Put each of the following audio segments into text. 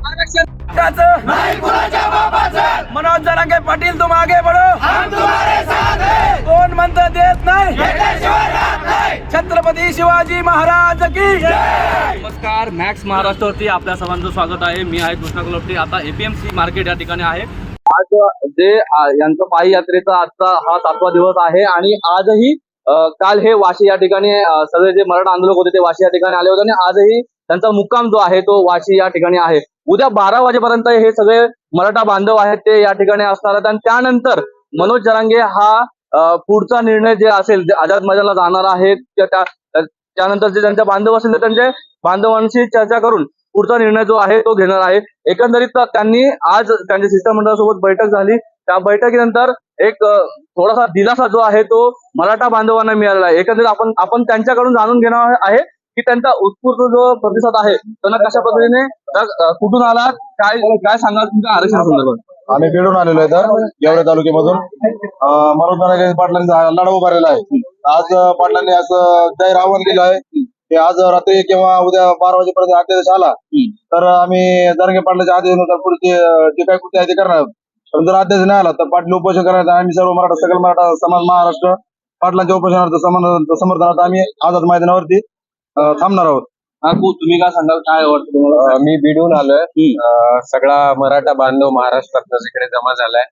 आरक्षण हक्काचं मनोज जरांगे पाटील तुम आगे बढो कोण म्हणत देत नाही? छत्रपती शिवाजी महाराज की नमस्कार मॅक्स महाराष्ट्रावरती आपल्या सर्वांचं स्वागत आहे. मी आहे कृष्णा कोलपटे. आता एपीएमसी मार्केट या ठिकाणी आहे. आज जे यांचं पायी यात्रेचा आजचा हा सातवा दिवस आहे आणि आजही काल हे वाशी या ठिकाणी सगळे जे मराठा आंदोलक होते ते वाशी या ठिकाणी आले होते आणि आजही त्यांचा मुक्काम जो आहे तो वाशी या ठिकाणी आहे. उद्या बारा वाजेपर्यंत हे सगळे मराठा बांधव आहेत ते या ठिकाणी असणार आहेत. आणि त्यानंतर मनोज जरांगे हा पुढचा निर्णय जे असेल जे आझाद मैदानाला जाणार आहे त्या- त्यानंतर जे त्यांच्या बांधव असेल तर त्यांच्या बांधवांशी चर्चा करून पुढचा निर्णय जो आहे तो घेणार आहे. एकंदरीत त्यांनी आज त्यांच्या शिष्टमंडळासोबत बैठक झाली. त्या बैठकीनंतर एक थोडासा दिलासा जो आहे तो मराठा बांधवांना मिळालेला आहे. एकंदरीत आपण आपण त्यांच्याकडून जाणून घेणार आहे. की त्यांचा उत्स्फूर्त जो प्रतिसाद आहे त्यांना कशा पद्धतीने कुठून आला काय काय सांगाल तुमच्या आरक्षण संदर्भात? आम्ही खेळून आलेलो आहे तर गेवडे तालुक्यामधून. मनोज नारायण पाटलांचा लढा उभारलेला आहे. आज पाटलांनी आज जाहीर आव्हान दिलं आहे. की आज रात्री किंवा उद्या बारा वाजेपर्यंत आदेश आला. तर आम्ही जरंगे पाटलाच्या आदेशानुसार पुढचे जे काही कृती आहे ते करणार पण जर आदेश नाही आला तर पाटील उपोषण करण्यात आम्ही सर्व मराठा सकल मराठा समाज महाराष्ट्र पाटलांच्या उपोषणार्थ समर्थनार्थ आम्ही आझाद मैदानावरती अं, थांबणार आहोत. काकू तुम्ही काय सांगाल? काय वाटतं तुम्हाला? अ, मी बीडून आलोय. अ, सगळा मराठा बांधव महाराष्ट्रात इकडे जमा झालाय.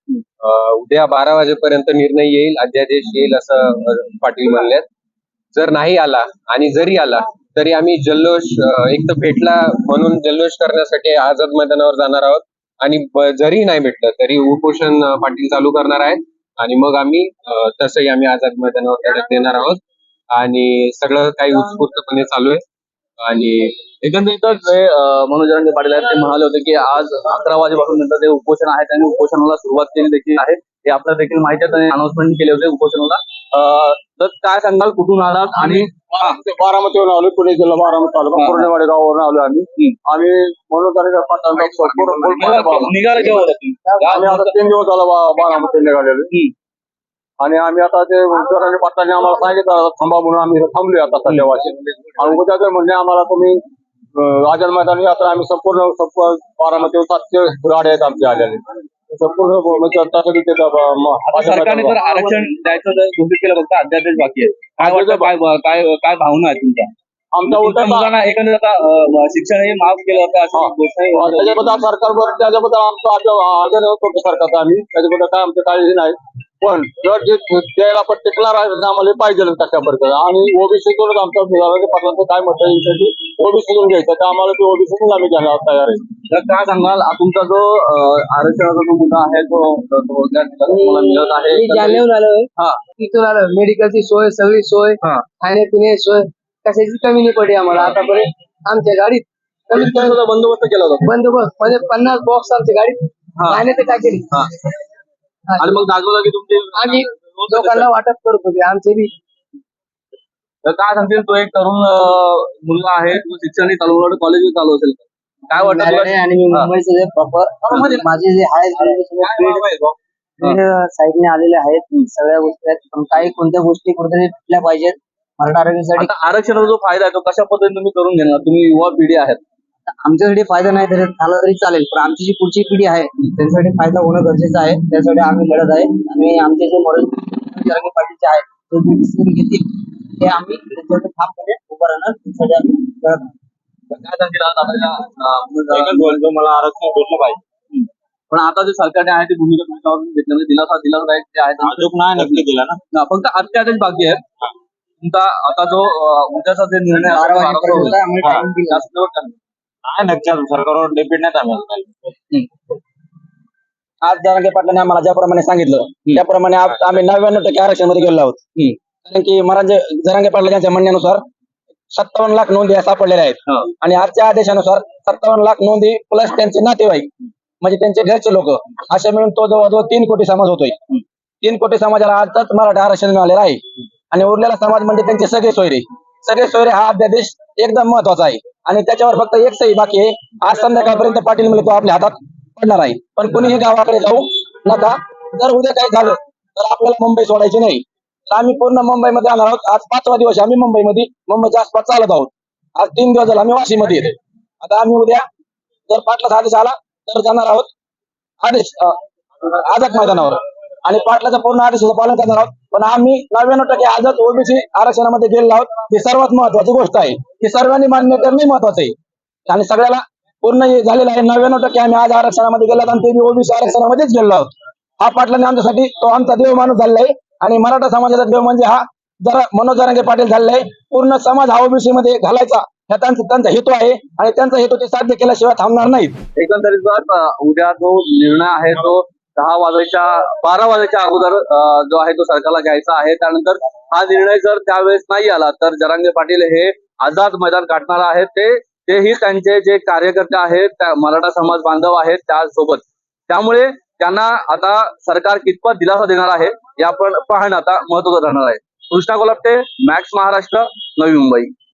अ, उद्या बारा वाजेपर्यंत निर्णय येईल. अध्यादेश येईल असं अ, पाटील म्हणलेत. जर नाही आला आणि जरी आला तरी आम्ही जल्लोष अ, एक तर भेटला म्हणून जल्लोष करण्यासाठी आझाद मैदानावर जाणार आहोत. आणि ब- जरी नाही भेटलं तरी उपोषण अ, पाटील चालू करणार आहेत. आणि मग आम्ही अ, तसंही आम्ही आझाद मैदानावर लढत देणार आहोत. आणि सगळं काही उत्स्फूर्तपणे चालू आहे. आणि एकंदरीतच जे मनोज जरांगे पाटील आहेत ते म्हणाले होते की आज अकरा वाजेपासून नंतर जे उपोषण आहे त्यांनी उपोषणाला सुरुवात केली देखील आहे. हे आपल्याला देखील माहिती आहे त्यांनी अनाउन्समेंट केले होते उपोषणाला. तर काय सांगाल कुठून आलात आणि बारामतीवरून आलो पुणे जिल्हा बारामती तालुका पूर्णेवाडी गावावरून आलो आम्ही. आम्ही म्हणून निघाला? आम्ही आता तीन दिवस झाला बारामती निघालेलो आणि आम्ही आता ते जरांगे पाटलांनी आम्हाला सांगितलं थांबा म्हणून आम्ही थांबलोय आता सध्या वाशीत आणि उद्या जर म्हणजे आम्हाला तुम्ही आझाद मैदानी आता आम्ही संपूर्ण बारामती सातशे गाड्या आहेत आमच्या आलेले संपूर्ण म्हणजे त्यासाठी सरकारने तर आरक्षण द्यायचं घोषित केलं फक्त अध्यादेश बाकी आहे काय काय काय भावना आहे तुमच्या? आमच्या उलट मुलांना एकंदरीत आता अं, शिक्षणही माफ केलं होतं होती. त्याच्याबद्दल सरकारवर त्याच्याबद्दल आमचं आदर करतो सरकारचा आम्ही. त्याच्याबद्दल काय आमचं काळजी नाही. पण जर जे द्यायला पण टिकणार आहे तर आम्हाला पाहिजे प्रकारे आणि ओबीसीतूनच आमच्या पाटलांचं काय मत आहे ओबीसीतून घ्यायचं तर आम्हाला ते ओबीसीतून आम्ही घ्यायला तयार आहे. तर काय सांगाल तुमचा जो आरक्षणाचा जो मुद्दा आहे तो मिळत आहे? आलोय हा. तिथून आलो मेडिकलची सोय सगळी सोय हा. खाण्यापिण्याची सोय कशाची कमी नाही पडली आम्हाला. आतापर्यंत आमच्या गाडीत कमीत कमी बंदोबस्त केला होता. बंदोबस्त म्हणजे पन्नास बॉक्स आमच्या गाडीत हा. खाण्याचे टाकेली हा. आणि मग जागोजागी तुमचे आम्ही लोकांना वाटप करत होते आमचे बी. तर काय सांगतील तो एक तरुण मुलगा आहे तो शिक्षण चालू कॉलेज चालू असेल. काय वाटतं? आहे आणि मी. मुंबईचे जे प्रॉपर माझे जे आहेत साईडने आलेले आहेत सगळ्या गोष्टी आहेत. पण काही कोणत्या गोष्टी कुठेतरी पाहिजेत. मराठा आता आरक्षणाचा जो फायदा आहे तो कशा पद्धतीने तुम्ही करून घेणार? तुम्ही युवा पिढी आहेत. आमच्यासाठी फायदा नाही तरी झाला तरी चालेल पण आमची जी पुढची पिढी आहे त्यांच्यासाठी फायदा होणं गरजेचं आहे त्यासाठी आम्ही लढत आहे. आणि आमचे जे मॉडेल जरांगे पाटीलचे आहेत ते जे decision घेतील. ते आम्ही त्यांच्यासाठी ठामपणे उभं राहणार त्यासाठी आम्ही लढत आहे. मला आरक्षण भेटलं पाहिजे. पण आता जे सरकारने आहे ती भूमिका घेतली म्हणजे दिलासा आहे आहे ते- अजून नाही नक्की दिला ना. फक्त अत्यादेश बाकी आहे. तुमचा आता जो उद्याचा जे निर्णय नाही नक्की अजून सरकारवर डिपेंड नाही आम्ही आज जरांगे पाटलांनी आम्हाला ज्याप्रमाणे सांगितलं त्याप्रमाणे आम्ही नव्याण्णव टक्के आरक्षणमध्ये गेलो आहोत कारण की मराठे जरांगे पाटला यांच्या म्हणण्यानुसार सत्तावन्न लाख नोंदी या सापडलेल्या आहेत. हा. आणि आजच्या आदेशानुसार सत्तावन्न लाख नोंदी प्लस त्यांचे नातेवाईक म्हणजे त्यांचे घरचे लोक असे मिळून तो जवळजवळ तीन कोटी समाज होतोय. तीन कोटी समाजाला आजच मराठा आरक्षण मिळालेलं आहे. आणि उरलेला समाज म्हणजे त्यांचे सगळे सोयरे. सगळे सोयरे हा अध्यादेश एकदम महत्त्वाचा आहे. आणि त्याच्यावर फक्त एक सही बाकी आहे. आज संध्याकाळपर्यंत पाटील म्हणजे तो आपल्या हातात पडणार आहे. पण कुणीही गावाकडे जाऊ नका. जर उद्या काही झालं तर आपल्याला मुंबई सोडायची नाही. तर आम्ही पूर्ण मुंबईमध्ये आणार आहोत. आज पाचवा दिवस आम्ही मुंबईमध्ये. मुंबईच्या आसपास चालत आहोत. आज तीन दिवस झाला आम्ही वाशीमध्ये येतो आता आम्ही उद्या जर पाटलाचा आदेश आला तर जाणार आहोत आदेश आझाद मैदानावर. आणि पाटलाचा पूर्ण आदेशाचं पालन करणार आहोत. पण आम्ही नव्याण्णव टक्के आझाद ओबीसी आरक्षणामध्ये गेलेलो आहोत. ही सर्वात महत्वाची गोष्ट आहे. ही सर्वांनी मान्य करणे महत्वाचं आहे. आणि सगळ्याला पूर्ण झालेलं आहे. नव्याण्णव टक्के आम्ही आज आरक्षणामध्ये गेलो आणि ते बी ओबीसी आरक्षणामध्येच गेलो आहोत. हा पाटलाने आमच्यासाठी तो आमचा देव माणूस झालेला आहे. आणि मराठा समाजाचा देव म्हणजे हा जरा मनोज जरांगे पाटील झालेला आहे. पूर्ण समाज हा ओबीसी मध्ये घालायचा. ह्या त्यांचा त्यांचा हेतू आहे. आणि त्यांचा हेतू ते साध्य केल्याशिवाय थांबणार नाहीत. एकंदरीत जर उद्या जो निर्णय आहे तो दहा वाजायच्या बारा वाजायच्या अगोदर जो आहे तो सरकारला घ्यायचा आहे. त्यानंतर हा निर्णय जर त्यावेळेस नाही आला तर जरांगे पाटील हे आझाद मैदान गाठणार आहेत ते. तेही त्यांचे जे कार्यकर्ते आहेत त्या मराठा समाज बांधव आहेत त्यासोबत. त्यामुळे त्यांना आता सरकार कितपत दिलासा देणार आहे या पण पाहणं आता महत्वाचं राहणार आहे. कृष्णा गोलापटे मॅक्स महाराष्ट्र नवी मुंबई.